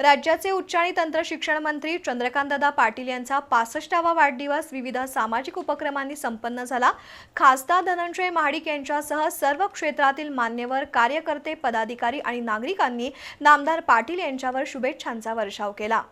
राज्याचे उच्च आणि तंत्र शिक्षण मंत्री चंद्रकांतदादा पाटील यांचा पासष्टावा वाढदिवस विविध सामाजिक उपक्रमांनी संपन्न झाला. खासदार धनंजय महाडिक यांच्यासह सर्व क्षेत्रातील मान्यवर कार्यकर्ते पदाधिकारी आणि नागरिकांनी नामदार पाटील यांच्यावर शुभेच्छांचा वर्षाव केला.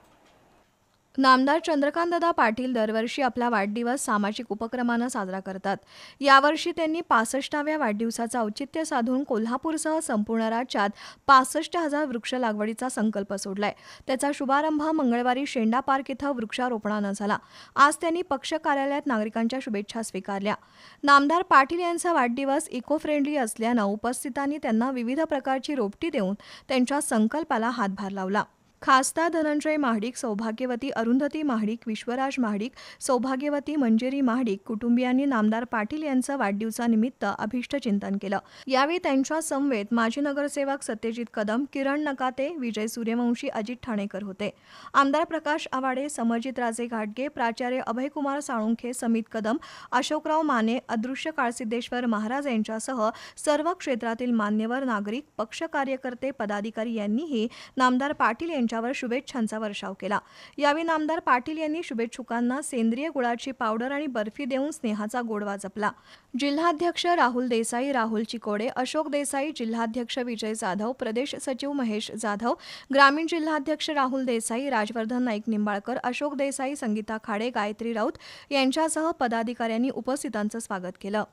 नामदार चंद्रकांतदादा पाटील दरवर्षी आपला वाढदिवस सामाजिक उपक्रमानं साजरा करतात. यावर्षी त्यांनी पासष्टाव्या वाढदिवसाचं औचित्य साधून कोल्हापूरसह संपूर्ण राज्यात पासष्ट हजार वृक्ष लागवडीचा संकल्प सोडलाय. त्याचा शुभारंभ मंगळवारी शेंडा पार्क इथं वृक्षारोपणानं झाला. आज त्यांनी पक्ष कार्यालयात नागरिकांच्या शुभेच्छा स्वीकारल्या. नामदार पाटील यांचा वाढदिवस इको फ्रेंडली असल्यानं उपस्थितांनी त्यांना विविध प्रकारची रोपटी देऊन त्यांच्या संकल्पाला हातभार लावला. खासदार धनंजय महाडिक सौभाग्यवती अरुंधती महाडिक विश्वराज महाडिक सौभाग्यवती मंजेरी महाडिक कुटुंबियांनी नामदार पाटील यांचं वाढदिवसानिमित्त अभिष्टचिंतन केलं. यावेळी त्यांच्या समवेत माजी नगरसेवक सत्यजित कदम किरण नकाते विजय सूर्यवंशी अजित ठाणेकर होते. आमदार प्रकाश आवाडे समरजित राजे घाटगे प्राचार्य अभयकुमार साळुंखे समित कदम अशोकराव माने अदृश्य काळसिद्धेश्वर महाराज यांच्यासह सर्व क्षेत्रातील मान्यवर नागरिक पक्ष कार्यकर्ते पदाधिकारी यांनीही नामदार पाटील यांच्यावर शुभेच्छांचा वर्षाव केला. यावेळी नामदार पाटील यांनी शुभेच्छुकांना सेंद्रिय गुळाची पावडर आणि बर्फी देऊन स्नेहाचा गोडवा जपला. जिल्हाध्यक्ष राहुल देसाई राहुल चिकोडे अशोक देसाई जिल्हाध्यक्ष विजय जाधव प्रदेश सचिव महेश जाधव ग्रामीण जिल्हाध्यक्ष राहुल देसाई राजवर्धन नाईक निंबाळकर अशोक देसाई संगीता खाडे गायत्री राऊत यांच्यासह पदाधिकाऱ्यांनी उपस्थितांचं स्वागत केलं.